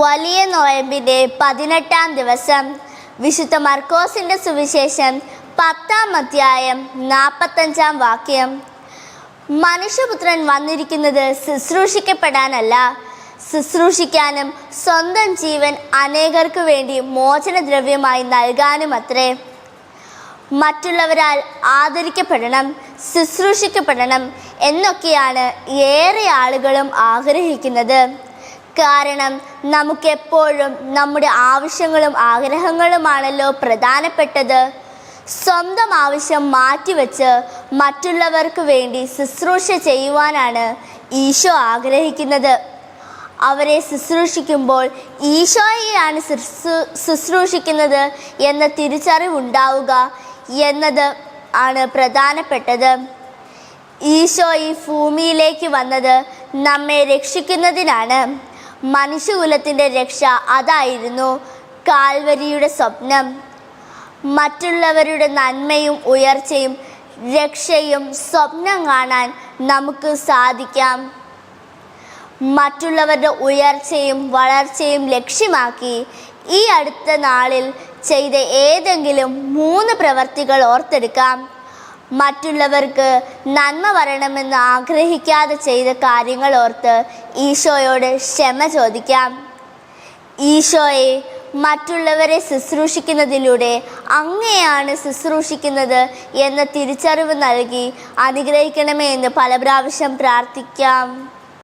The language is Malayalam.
വലിയ നോയമ്പിന്റെ പതിനെട്ടാം ദിവസം വിശുദ്ധ മർക്കോസിന്റെ സുവിശേഷം പത്താം അധ്യായം നാൽപ്പത്തഞ്ചാം വാക്യം. മനുഷ്യപുത്രൻ വന്നിരിക്കുന്നത് ശുശ്രൂഷിക്കപ്പെടാനല്ല. ശുശ്രൂഷിക്കാനും സ്വന്തം ജീവൻ അനേകർക്ക് വേണ്ടി മോചനദ്രവ്യമായി നൽകാനും അത്രേ മറ്റുള്ളവരാൽ ആദരിക്കപ്പെടണം ശുശ്രൂഷിക്കപ്പെടണം എന്നൊക്കെയാണ് ഏറെ ആളുകളും ആഗ്രഹിക്കുന്നത്. കാരണം നമുക്കെപ്പോഴും നമ്മുടെ ആവശ്യങ്ങളും ആഗ്രഹങ്ങളുമാണല്ലോ പ്രധാനപ്പെട്ടത്. സ്വന്തം ആവശ്യം മാറ്റിവെച്ച് മറ്റുള്ളവർക്ക് വേണ്ടി ശുശ്രൂഷ ചെയ്യുവാനാണ് ഈശോ ആഗ്രഹിക്കുന്നത്. അവരെ ശുശ്രൂഷിക്കുമ്പോൾ ഈശോയെയാണ് ശുശ്രൂ- ശുശ്രൂഷിക്കുന്നത് എന്ന തിരിച്ചറിവുണ്ടാവുക എന്നത് ആണ് പ്രധാനപ്പെട്ടത്. ഈശോ ഈ ഭൂമിയിലേക്ക് വന്നത് നമ്മെ രക്ഷിക്കുന്നതിനാണ്. മനുഷ്യകുലത്തിന്റെ രക്ഷ അതായിരുന്നു കാൽവരിയുടെ സ്വപ്നം. മറ്റുള്ളവരുടെ നന്മയും ഉയർച്ചയും രക്ഷയും സ്വപ്നം കാണാൻ നമുക്ക് സാധിക്കാം. മറ്റുള്ളവരുടെ ഉയർച്ചയും വളർച്ചയും ലക്ഷ്യമാക്കി ഈ അടുത്ത നാളിൽ ചെയ്ത ഏതെങ്കിലും മൂന്ന് പ്രവർത്തികൾ ഓർത്തെടുക്കാം. മറ്റുള്ളവർക്ക് നന്മ വരണമെന്ന് ആഗ്രഹിക്കാതെ ചെയ്ത കാര്യങ്ങൾ ഓർത്ത് ഈശോയോട് ക്ഷമ ചോദിക്കാം. ഈശോയെ മറ്റുള്ളവരെ ശുശ്രൂഷിക്കുന്നതിലൂടെ അങ്ങയാണ് ശുശ്രൂഷിക്കുന്നത് എന്ന തിരിച്ചറിവ് നൽകി അനുഗ്രഹിക്കണമേ എന്ന് പല പ്രാവശ്യം പ്രാർത്ഥിക്കാം.